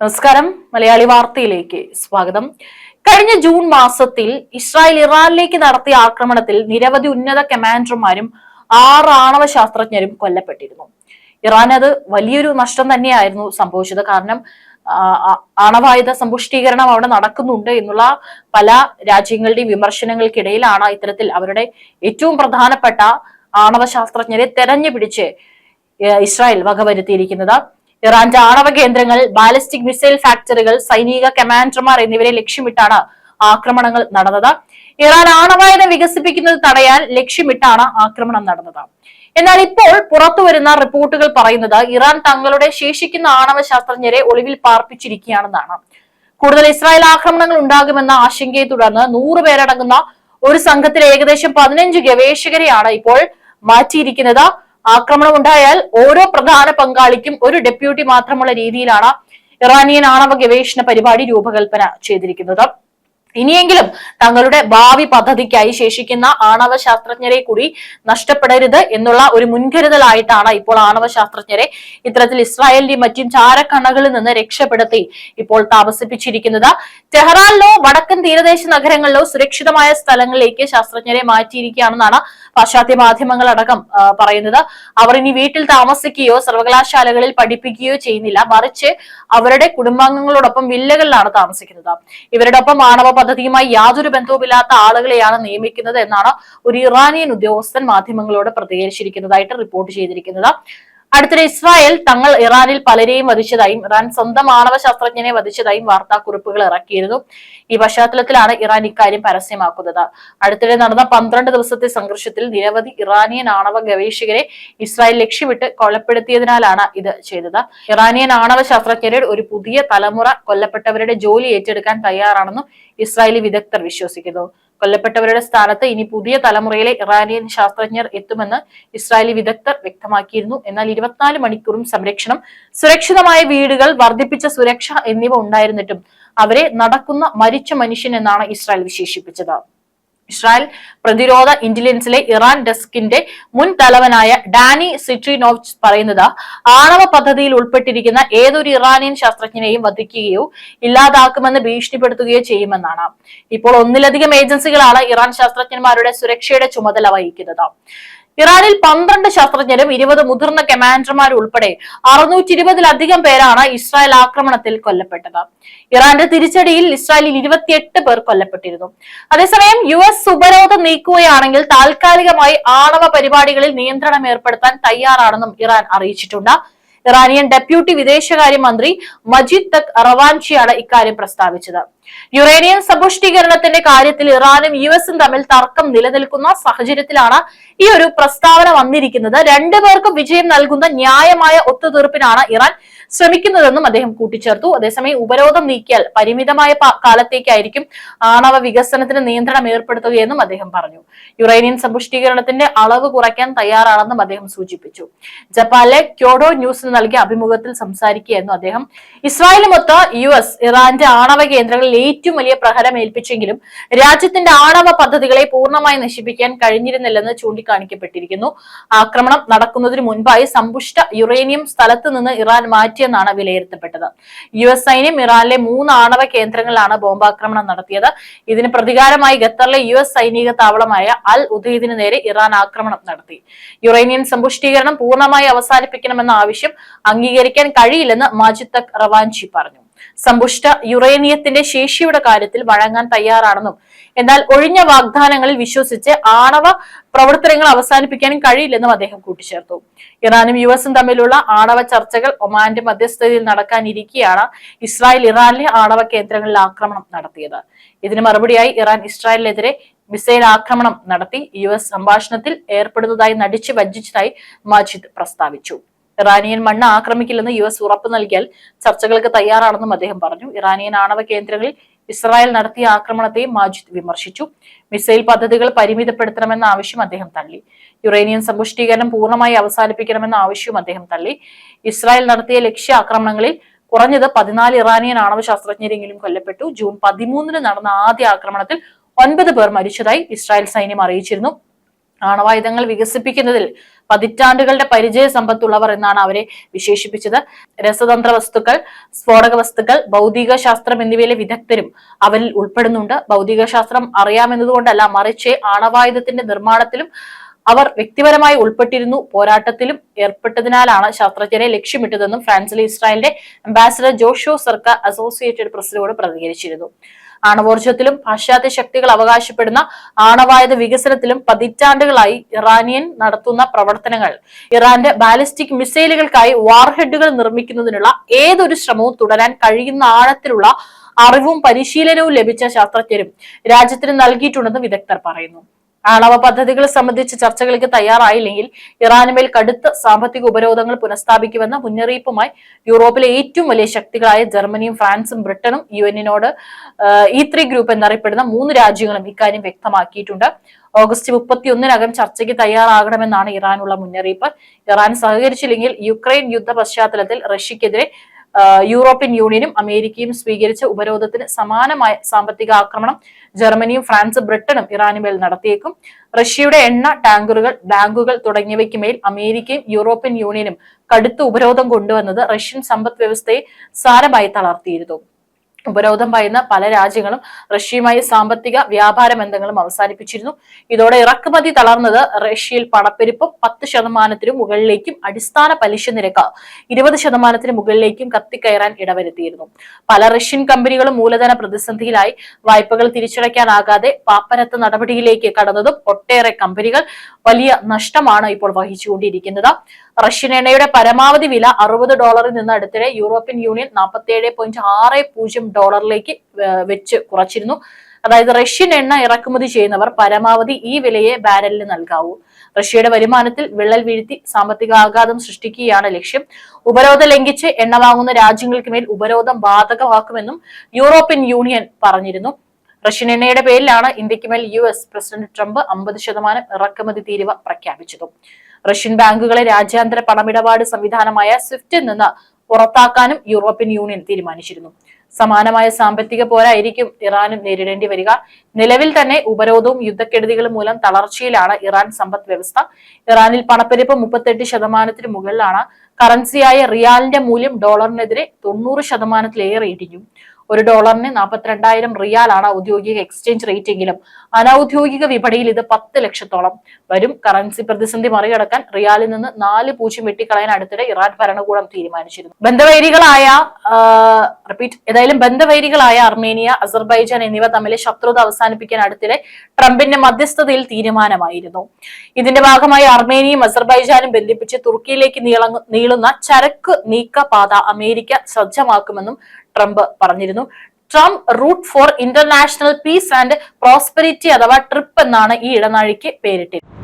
നമസ്കാരം. മലയാളി വാർത്തയിലേക്ക് സ്വാഗതം. കഴിഞ്ഞ ജൂൺ മാസത്തിൽ ഇസ്രായേൽ ഇറാനിലേക്ക് നടത്തിയ ആക്രമണത്തിൽ നിരവധി ഉന്നത കമാൻഡർമാരും ആറ് ആണവ ശാസ്ത്രജ്ഞരും കൊല്ലപ്പെട്ടിരുന്നു. ഇറാൻ അത് വലിയൊരു നഷ്ടം തന്നെയായിരുന്നു സംഭവിച്ചത്. കാരണം ആണവായുധ സമ്പുഷ്ടീകരണം അവിടെ നടക്കുന്നുണ്ട് എന്നുള്ള പല രാജ്യങ്ങളുടെയും വിമർശനങ്ങൾക്കിടയിലാണ് ഇത്തരത്തിൽ അവരുടെ ഏറ്റവും പ്രധാനപ്പെട്ട ആണവ ശാസ്ത്രജ്ഞരെ തെരഞ്ഞു പിടിച്ച് ഇസ്രായേൽ വകവരുത്തിയിരിക്കുന്നത്. ഇറാന്റെ ആണവ കേന്ദ്രങ്ങൾ ബാലിസ്റ്റിക് മിസൈൽ ഫാക്ടറികൾ സൈനിക കമാൻഡർമാർ എന്നിവരെ ലക്ഷ്യമിട്ടാണ് ആക്രമണങ്ങൾ നടന്നത്. ഇറാൻ ആണവായുധം വികസിപ്പിക്കുന്നത് തടയാൻ ലക്ഷ്യമിട്ടാണ് ആക്രമണം നടന്നത്. എന്നാൽ ഇപ്പോൾ പുറത്തു വരുന്ന റിപ്പോർട്ടുകൾ പറയുന്നത് ഇറാൻ തങ്ങളുടെ ശേഷിക്കുന്ന ആണവ ശാസ്ത്രജ്ഞരെ ഒളിവിൽ പാർപ്പിച്ചിരിക്കുകയാണെന്നാണ്. കൂടുതൽ ഇസ്രായേൽ ആക്രമണങ്ങൾ ഉണ്ടാകുമെന്ന ആശങ്കയെ തുടർന്ന് നൂറ് പേരടങ്ങുന്ന ഒരു സംഘത്തിലെ ഏകദേശം പതിനഞ്ച് ഗവേഷകരെയാണ് ഇപ്പോൾ മാറ്റിയിരിക്കുന്നത്. ആക്രമണം ഉണ്ടായാൽ ഓരോ പ്രധാന പങ്കാളിക്കും ഒരു ഡെപ്യൂട്ടി മാത്രമുള്ള രീതിയിലാണ് ഇറാനിയൻ ആണവ ഗവേഷണ പരിപാടി രൂപകൽപ്പന ചെയ്തിരിക്കുന്നത്. ഇനിയെങ്കിലും തങ്ങളുടെ ഭാവി പദ്ധതിക്കായി ശേഷിക്കുന്ന ആണവ ശാസ്ത്രജ്ഞരെ കൂടി നഷ്ടപ്പെടരുത് എന്നുള്ള ഒരു മുൻകരുതലായിട്ടാണ് ഇപ്പോൾ ആണവ ശാസ്ത്രജ്ഞരെ ഇത്തരത്തിൽ ഇസ്രായേലിന്റെയും മറ്റും ചാരക്കണ്ണകളിൽ നിന്ന് രക്ഷപ്പെടുത്തി ഇപ്പോൾ താമസിപ്പിച്ചിരിക്കുന്നത്. ടെഹ്റാനിലോ വടക്കൻ തീരദേശ നഗരങ്ങളിലോ സുരക്ഷിതമായ സ്ഥലങ്ങളിലേക്ക് ശാസ്ത്രജ്ഞരെ മാറ്റിയിരിക്കുകയാണെന്നാണ് പാശ്ചാത്യ മാധ്യമങ്ങളടക്കം പറയുന്നത്. അവർ ഇനി വീട്ടിൽ താമസിക്കുകയോ സർവകലാശാലകളിൽ പഠിപ്പിക്കുകയോ ചെയ്യുന്നില്ല. മറിച്ച് അവരുടെ കുടുംബാംഗങ്ങളോടൊപ്പം വില്ലകളിലാണ് താമസിക്കുന്നത്. ഇവരുടെ ഒപ്പം ആണവ പദ്ധതിയുമായി യാതൊരു ബന്ധവുമില്ലാത്ത ആളുകളെയാണ് നിയമിക്കുന്നത് എന്നാണ് ഒരു ഇറാനിയൻ ഉദ്യോഗസ്ഥൻ മാധ്യമങ്ങളോട് പ്രതികരിച്ചിരിക്കുന്നതായിട്ട് റിപ്പോർട്ട് ചെയ്തിരിക്കുന്നത്. അടുത്തിടെ ഇസ്രായേൽ തങ്ങൾ ഇറാനിൽ പലരെയും വധിച്ചതായും ഇറാൻ സ്വന്തം ആണവ ശാസ്ത്രജ്ഞനെ വധിച്ചതായും വാർത്താക്കുറിപ്പുകൾ ഇറക്കിയിരുന്നു. ഈ പശ്ചാത്തലത്തിലാണ് ഇറാൻ ഇക്കാര്യം പരസ്യമാക്കുന്നത്. അടുത്തിടെ നടന്ന പന്ത്രണ്ട് ദിവസത്തെ സംഘർഷത്തിൽ നിരവധി ഇറാനിയൻ ആണവ ഗവേഷകരെ ഇസ്രായേൽ ലക്ഷ്യമിട്ട് കൊലപ്പെടുത്തിയതിനാലാണ് ഇത് ചെയ്തത്. ഇറാനിയൻ ആണവ ശാസ്ത്രജ്ഞരുടെ ഒരു പുതിയ തലമുറ കൊല്ലപ്പെട്ടവരുടെ ജോലി ഏറ്റെടുക്കാൻ തയ്യാറാണെന്നും ഇസ്രായേലി വിദഗ്ധർ വിശ്വസിക്കുന്നു. കൊല്ലപ്പെട്ടവരുടെ സ്ഥാനത്ത് ഇനി പുതിയ തലമുറയിലെ ഇറാനിയൻ ശാസ്ത്രജ്ഞർ എത്തുമെന്ന് ഇസ്രായേലി വിദഗ്ധർ വ്യക്തമാക്കിയിരുന്നു. എന്നാൽ ഇരുപത്തിനാല് മണിക്കൂറും സംരക്ഷണം സുരക്ഷിതമായ വീടുകൾ വർദ്ധിപ്പിച്ച സുരക്ഷ എന്നിവ ഉണ്ടായിരുന്നിട്ടും അവരെ നടക്കുന്ന മരിച്ച മനുഷ്യൻ എന്നാണ് ഇസ്രായേൽ വിശേഷിപ്പിച്ചത്. ഇസ്രായേൽ പ്രതിരോധ ഇന്റലിജൻസിലെ ഇറാൻ ഡെസ്കിന്റെ മുൻ തലവനായ ഡാനി സിട്രിനോവ് പറയുന്നത് ആണവ പദ്ധതിയിൽ ഉൾപ്പെട്ടിരിക്കുന്ന ഏതൊരു ഇറാനിയൻ ശാസ്ത്രജ്ഞനെയും വധിക്കുകയോ ഇല്ലാതാക്കുമെന്ന് ഭീഷണിപ്പെടുത്തുകയോ ചെയ്യുമെന്നാണ്. ഇപ്പോൾ ഒന്നിലധികം ഏജൻസികളാണ് ഇറാൻ ശാസ്ത്രജ്ഞന്മാരുടെ സുരക്ഷയുടെ ചുമതല വഹിക്കുന്നത്. ഇറാനിൽ പന്ത്രണ്ട് ശാസ്ത്രജ്ഞരും ഇരുപത് മുതിർന്ന കമാൻഡർമാരും ഉൾപ്പെടെ അറുന്നൂറ്റി ഇരുപതിലധികം പേരാണ് ഇസ്രായേൽ ആക്രമണത്തിൽ കൊല്ലപ്പെട്ടത്. ഇറാന്റെ തിരിച്ചടിയിൽ ഇസ്രായേലിൽ ഇരുപത്തിയെട്ട് പേർ കൊല്ലപ്പെട്ടിരുന്നു. അതേസമയം യു എസ് ഉപരോധം നീക്കുകയാണെങ്കിൽ താൽക്കാലികമായി ആണവ പരിപാടികളിൽ നിയന്ത്രണം ഏർപ്പെടുത്താൻ തയ്യാറാണെന്നും ഇറാൻ അറിയിച്ചിട്ടുണ്ട്. ഇറാനിയൻ ഡെപ്യൂട്ടി വിദേശകാര്യമന്ത്രി മജീദ് തക് റവാൻഷിയാണ് ഇക്കാര്യം പ്രസ്താവിച്ചത്. യുറേനിയം സമ്പുഷ്ടീകരണത്തിന്റെ കാര്യത്തിൽ ഇറാനും യു എസും തമ്മിൽ തർക്കം നിലനിൽക്കുന്ന സാഹചര്യത്തിലാണ് ഈ ഒരു പ്രസ്താവന വന്നിരിക്കുന്നത്. രണ്ടുപേർക്കും വിജയം നൽകുന്ന ന്യായമായ ഒത്തുതീർപ്പിനാണ് ഇറാൻ ശ്രമിക്കുന്നതെന്നും അദ്ദേഹം കൂട്ടിച്ചേർത്തു. അതേസമയം ഉപരോധം നീക്കിയാൽ പരിമിതമായ കാലത്തേക്കായിരിക്കും ആണവ വികസനത്തിന് നിയന്ത്രണം ഏർപ്പെടുത്തുകയെന്നും അദ്ദേഹം പറഞ്ഞു. യുറേനിയൻ സമ്പുഷ്ടീകരണത്തിന്റെ അളവ് കുറയ്ക്കാൻ തയ്യാറാണെന്നും അദ്ദേഹം സൂചിപ്പിച്ചു. ജപ്പാനിലെ ക്യോഡോ ന്യൂസിന് നൽകിയ അഭിമുഖത്തിൽ സംസാരിക്കുകയായിരുന്നു അദ്ദേഹം. ഇസ്രായേലുമൊത്ത് യു എസ് ഇറാന്റെ ആണവ കേന്ദ്രങ്ങളിൽ ഏറ്റവും വലിയ പ്രഹരം ഏൽപ്പിച്ചെങ്കിലും രാജ്യത്തിന്റെ ആണവ പദ്ധതികളെ പൂർണമായി നശിപ്പിക്കാൻ കഴിഞ്ഞിരുന്നില്ലെന്ന് ചൂണ്ടിക്കാണിക്കപ്പെട്ടിരിക്കുന്നു. ആക്രമണം നടക്കുന്നതിന് മുൻപായി സമ്പുഷ്ട യുറേനിയം സ്ഥലത്ത് നിന്ന് ഇറാൻ മാറ്റിയെന്നാണ് വിലയിരുത്തപ്പെട്ടത്. യു എസ് സൈന്യം ഇറാനിലെ മൂന്ന് ആണവ കേന്ദ്രങ്ങളിലാണ് ബോംബാക്രമണം നടത്തിയത്. ഇതിന് പ്രതികാരമായി ഖത്തറിലെ യു എസ് സൈനിക താവളമായ അൽ ഉദീദിന് നേരെ ഇറാൻ ആക്രമണം നടത്തി. യുറേനിയൻ സമ്പുഷ്ടീകരണം പൂർണമായി അവസാനിപ്പിക്കണമെന്ന ആവശ്യം അംഗീകരിക്കാൻ കഴിയില്ലെന്ന് മാജിദ് തക് റവാൻചി പറഞ്ഞു. സമ്പുഷ്ട യുറേനിയത്തിന്റെ ശേഷിയുടെ കാര്യത്തിൽ വഴങ്ങാൻ തയ്യാറാണെന്നും എന്നാൽ ഒഴിഞ്ഞ വാഗ്ദാനങ്ങളിൽ വിശ്വസിച്ച് ആണവ പ്രവർത്തനങ്ങൾ അവസാനിപ്പിക്കാനും കഴിയില്ലെന്നും അദ്ദേഹം കൂട്ടിച്ചേർത്തു. ഇറാനും യു എസും തമ്മിലുള്ള ആണവ ചർച്ചകൾ ഒമാന്റെ മധ്യസ്ഥതയിൽ നടക്കാനിരിക്കെയാണ് ഇസ്രായേൽ ഇറാനിലെ ആണവ കേന്ദ്രങ്ങളിൽ ആക്രമണം നടത്തിയത്. ഇതിന് മറുപടിയായി ഇറാൻ ഇസ്രായേലിനെതിരെ മിസൈൽ ആക്രമണം നടത്തി യു എസ് സംഭാഷണത്തിൽ ഏർപ്പെടുന്നതായി നടിച്ചു വഞ്ചിച്ചതായി മജിദ് പ്രസ്താവിച്ചു. ഇറാനിയൻ മണ്ണ് ആക്രമിക്കില്ലെന്ന് യു എസ് ഉറപ്പ് നൽകിയാൽ ചർച്ചകൾക്ക് തയ്യാറാണെന്നും അദ്ദേഹം പറഞ്ഞു. ഇറാനിയൻ ആണവ കേന്ദ്രങ്ങളിൽ ഇസ്രായേൽ നടത്തിയ ആക്രമണത്തെ മാജിദ് വിമർശിച്ചു. മിസൈൽ പദ്ധതികൾ പരിമിതപ്പെടുത്തണമെന്ന ആവശ്യം അദ്ദേഹം തള്ളി. യുറേനിയൻ സമ്പുഷ്ടീകരണം പൂർണമായി അവസാനിപ്പിക്കണമെന്ന ആവശ്യവും അദ്ദേഹം തള്ളി. ഇസ്രായേൽ നടത്തിയ ലക്ഷ്യ ആക്രമണങ്ങളിൽ കുറഞ്ഞത് പതിനാല് ഇറാനിയൻ ആണവ ശാസ്ത്രജ്ഞരെങ്കിലും കൊല്ലപ്പെട്ടു. ജൂൺ പതിമൂന്നിന് നടന്ന ആദ്യ ആക്രമണത്തിൽ ഒൻപത് പേർ മരിച്ചതായി ഇസ്രായേൽ സൈന്യം അറിയിച്ചിരുന്നു. ആണവായുധങ്ങൾ വികസിപ്പിക്കുന്നതിൽ പതിറ്റാണ്ടുകളുടെ പരിചയ സമ്പത്തുള്ളവർ എന്നാണ് അവരെ വിശേഷിപ്പിച്ചത്. രസതന്ത്ര വസ്തുക്കൾ സ്ഫോടക വസ്തുക്കൾ ഭൗതിക ശാസ്ത്രം എന്നിവയിലെ വിദഗ്ധരും അവരിൽ ഉൾപ്പെടുന്നുണ്ട്. ഭൗതിക ശാസ്ത്രം അറിയാമെന്നതുകൊണ്ടല്ല മറിച്ച് ആണവായുധത്തിന്റെ നിർമ്മാണത്തിലും അവർ വ്യക്തിപരമായി ഉൾപ്പെട്ടിരുന്നു. പോരാട്ടത്തിലും ഏർപ്പെട്ടതിനാലാണ് ശാസ്ത്രജ്ഞരെ ലക്ഷ്യമിട്ടതെന്നും ഫ്രാൻസിലെ ഇസ്രായേലിന്റെ അംബാസിഡർ ജോഷോ സർക്കാർ അസോസിയേറ്റഡ് പ്രസിനോട് പ്രതികരിച്ചിരുന്നു. ആണവോർജത്തിലും പാശ്ചാത്യ ശക്തികൾ അവകാശപ്പെടുന്ന ആണവായുധ വികസനത്തിലും പതിറ്റാണ്ടുകളായി ഇറാനിയൻ നടത്തുന്ന പ്രവർത്തനങ്ങൾ. ഇറാന്റെ ബാലിസ്റ്റിക് മിസൈലുകൾക്കായി വാർഹെഡുകൾ നിർമ്മിക്കുന്നതിനുള്ള ഏതൊരു ശ്രമവും തുടരാൻ കഴിയുന്ന ആഴത്തിലുള്ള അറിവും പരിശീലനവും ലഭിച്ച ശാസ്ത്രജ്ഞരും രാജ്യത്തിന് നൽകിയിട്ടുണ്ടെന്ന് വിദഗ്ധർ പറയുന്നു. ആണവ പദ്ധതികൾ സംബന്ധിച്ച് ചർച്ചകൾക്ക് തയ്യാറായില്ലെങ്കിൽ ഇറാനുമേൽ കടുത്ത സാമ്പത്തിക ഉപരോധങ്ങൾ പുനഃസ്ഥാപിക്കുമെന്ന മുന്നറിയിപ്പുമായി യൂറോപ്പിലെ ഏറ്റവും വലിയ ശക്തികളായ ജർമ്മനിയും ഫ്രാൻസും ബ്രിട്ടനും യു എന്നിനോട് ഇ ത്രീ ഗ്രൂപ്പ് എന്നറിയപ്പെടുന്ന മൂന്ന് രാജ്യങ്ങളും ഇക്കാര്യം വ്യക്തമാക്കിയിട്ടുണ്ട്. ഓഗസ്റ്റ് മുപ്പത്തിയൊന്നിനകം ചർച്ചയ്ക്ക് തയ്യാറാകണമെന്നാണ് ഇറാനുള്ള മുന്നറിയിപ്പ്. ഇറാൻ സഹകരിച്ചില്ലെങ്കിൽ യുക്രൈൻ യുദ്ധ പശ്ചാത്തലത്തിൽ റഷ്യക്കെതിരെ യൂറോപ്യൻ യൂണിയനും അമേരിക്കയും സ്വീകരിച്ച ഉപരോധത്തിന് സമാനമായ സാമ്പത്തിക ആക്രമണം ജർമ്മനിയും ഫ്രാൻസും ബ്രിട്ടനും ഇറാനുമേൽ നടത്തിയേക്കും. റഷ്യയുടെ എണ്ണ ടാങ്കറുകൾ ബാങ്കുകൾ തുടങ്ങിയവയ്ക്ക് മേൽ അമേരിക്കയും യൂറോപ്യൻ യൂണിയനും കടുത്ത ഉപരോധം കൊണ്ടുവന്നത് റഷ്യൻ സമ്പദ് വ്യവസ്ഥയെ സാരമായി തളർത്തിയിരുന്നു. ഉപരോധം പറയുന്ന പല രാജ്യങ്ങളും റഷ്യയുമായി സാമ്പത്തിക വ്യാപാര ബന്ധങ്ങളും അവസാനിപ്പിച്ചിരുന്നു. ഇതോടെ ഇറക്കുമതി തളർന്നത് റഷ്യയിൽ പണപ്പെരുപ്പം പത്ത് ശതമാനത്തിനു മുകളിലേക്കും അടിസ്ഥാന പലിശ നിരക്ക് ഇരുപത് ശതമാനത്തിന് മുകളിലേക്കും കത്തിക്കയറാൻ ഇടവരുത്തിയിരുന്നു. പല റഷ്യൻ കമ്പനികളും മൂലധന പ്രതിസന്ധിയിലായി വായ്പകൾ തിരിച്ചടയ്ക്കാനാകാതെ പാപ്പരത്ത് നടപടിയിലേക്ക് കടന്നതും ഒട്ടേറെ കമ്പനികൾ വലിയ നഷ്ടമാണ് ഇപ്പോൾ വഹിച്ചുകൊണ്ടിരിക്കുന്നത്. റഷ്യൻ എണ്ണയുടെ പരമാവധി വില അറുപത് ഡോളറിൽ നിന്ന് അടുത്തിടെ യൂറോപ്യൻ യൂണിയൻ നാൽപ്പത്തി ഏഴ് പോയിന്റ് ആറ് പൂജ്യം ഡോളറിലേക്ക് വെച്ച് കുറച്ചിരുന്നു. അതായത് റഷ്യൻ എണ്ണ ഇറക്കുമതി ചെയ്യുന്നവർ പരമാവധി ഈ വിലയെ ബാരലിന് നൽകാവൂ. റഷ്യയുടെ വരുമാനത്തിൽ വിള്ളൽ വീഴ്ത്തി സാമ്പത്തിക ആഘാതം സൃഷ്ടിക്കുകയാണ് ലക്ഷ്യം. ഉപരോധം ലംഘിച്ച് എണ്ണ വാങ്ങുന്ന രാജ്യങ്ങൾക്ക് മേൽ ഉപരോധം ബാധകമാക്കുമെന്നും യൂറോപ്യൻ യൂണിയൻ പറഞ്ഞിരുന്നു. റഷ്യൻ എണ്ണയുടെ പേരിലാണ് ഇന്ത്യയ്ക്ക് മേൽ യു എസ് പ്രസിഡന്റ് ട്രംപ് അമ്പത് ശതമാനം ഇറക്കുമതി തീരുവ പ്രഖ്യാപിച്ചതും. റഷ്യൻ ബാങ്കുകളെ രാജ്യാന്തര പണമിടപാട് സംവിധാനമായ സ്വിഫ്റ്റിൽ നിന്ന് പുറത്താക്കാനും യൂറോപ്യൻ യൂണിയൻ തീരുമാനിച്ചിരുന്നു. സമാനമായ സാമ്പത്തിക പോരായിരിക്കും ഇറാനും നേരിടേണ്ടി വരിക. നിലവിൽ തന്നെ ഉപരോധവും യുദ്ധക്കെടുതികളും മൂലം തളർച്ചയിലാണ് ഇറാൻ സമ്പദ് വ്യവസ്ഥ. ഇറാനിൽ പണപ്പെരുപ്പ് മുപ്പത്തെട്ട് ശതമാനത്തിന് മുകളിലാണ്. കറൻസിയായ റിയാലിന്റെ മൂല്യം ഡോളറിനെതിരെ തൊണ്ണൂറ് ശതമാനത്തിലേറെ ഇടിഞ്ഞു. ഒരു ഡോളറിന് നാൽപ്പത്തിരണ്ടായിരം റിയാലാണ് ഔദ്യോഗിക എക്സ്ചേഞ്ച് റേറ്റ് എങ്കിലും അനൌദ്യോഗിക വിപണിയിൽ ഇത് പത്ത് ലക്ഷത്തോളം. വരും കറൻസി പ്രതിസന്ധി മറികടക്കാൻ റിയാലിൽ നിന്ന് നാല് പൂജ്യം വെട്ടിക്കളയാൻ അടുത്തിടെ ഇറാൻ ഭരണകൂടം തീരുമാനിച്ചിരുന്നു. ബന്ധവൈരികളായ റിപ്പീറ്റ് ഏതായാലും ബന്ധവൈരികളായ അർമേനിയ അസർബൈജാൻ എന്നിവ തമ്മിലെ ശത്രുത അവസാനിപ്പിക്കാൻ അടുത്തിടെ ട്രംപിന്റെ മധ്യസ്ഥതയിൽ തീരുമാനമായിരുന്നു. ഇതിന്റെ ഭാഗമായി അർമേനിയയും അസർബൈജാനും ബന്ധിപ്പിച്ച് തുർക്കിയിലേക്ക് നീളുന്ന ചരക്ക് നീക്കപാത അമേരിക്ക സജ്ജമാക്കുമെന്നും ട്രംപ് പറഞ്ഞിരുന്നു. Trump route for international peace and prosperity അഥവാ ട്രിപ്പ് എന്നാണ് ഈ ഇടനാഴിക്ക് പേരിട്ടിരുന്നത്.